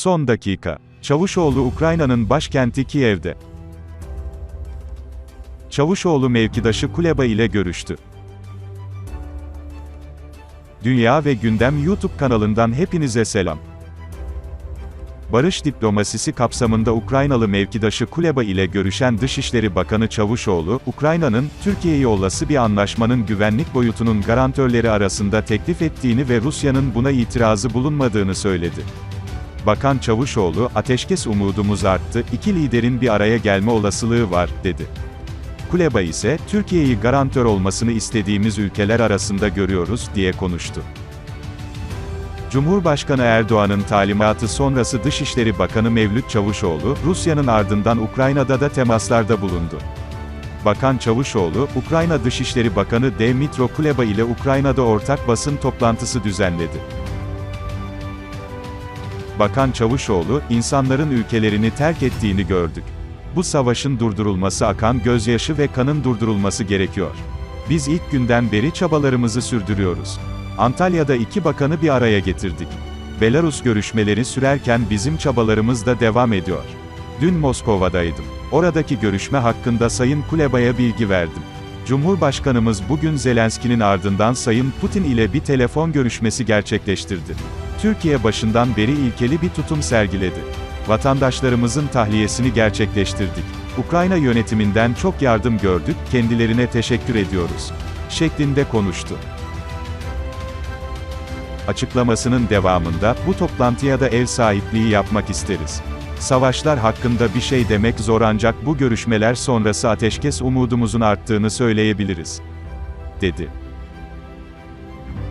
Son dakika. Çavuşoğlu Ukrayna'nın başkenti Kiev'de. Çavuşoğlu mevkidaşı Kuleba ile görüştü. Dünya ve Gündem YouTube kanalından hepinize selam. Barış diplomasisi kapsamında Ukraynalı mevkidaşı Kuleba ile görüşen Dışişleri Bakanı Çavuşoğlu, Ukrayna'nın, Türkiye'ye olası bir anlaşmanın güvenlik boyutunun garantörleri arasında teklif ettiğini ve Rusya'nın buna itirazı bulunmadığını söyledi. Bakan Çavuşoğlu, ateşkes umudumuz arttı, iki liderin bir araya gelme olasılığı var, dedi. Kuleba ise, Türkiye'yi garantör olmasını istediğimiz ülkeler arasında görüyoruz, diye konuştu. Cumhurbaşkanı Erdoğan'ın talimatı sonrası Dışişleri Bakanı Mevlüt Çavuşoğlu, Rusya'nın ardından Ukrayna'da da temaslarda bulundu. Bakan Çavuşoğlu, Ukrayna Dışişleri Bakanı Dmytro Kuleba ile Ukrayna'da ortak basın toplantısı düzenledi. Bakan Çavuşoğlu, insanların ülkelerini terk ettiğini gördük. Bu savaşın durdurulması akan gözyaşı ve kanın durdurulması gerekiyor. Biz ilk günden beri çabalarımızı sürdürüyoruz. Antalya'da iki bakanı bir araya getirdik. Belarus görüşmeleri sürerken bizim çabalarımız da devam ediyor. Dün Moskova'daydım. Oradaki görüşme hakkında Sayın Kuleba'ya bilgi verdim. Cumhurbaşkanımız bugün Zelenski'nin ardından Sayın Putin ile bir telefon görüşmesi gerçekleştirdi. Türkiye başından beri ilkeli bir tutum sergiledi. Vatandaşlarımızın tahliyesini gerçekleştirdik. Ukrayna yönetiminden çok yardım gördük, kendilerine teşekkür ediyoruz. şeklinde konuştu. Açıklamasının devamında, bu toplantıya da ev sahipliği yapmak isteriz. Savaşlar hakkında bir şey demek zor ancak bu görüşmeler sonrası ateşkes umudumuzun arttığını söyleyebiliriz. dedi.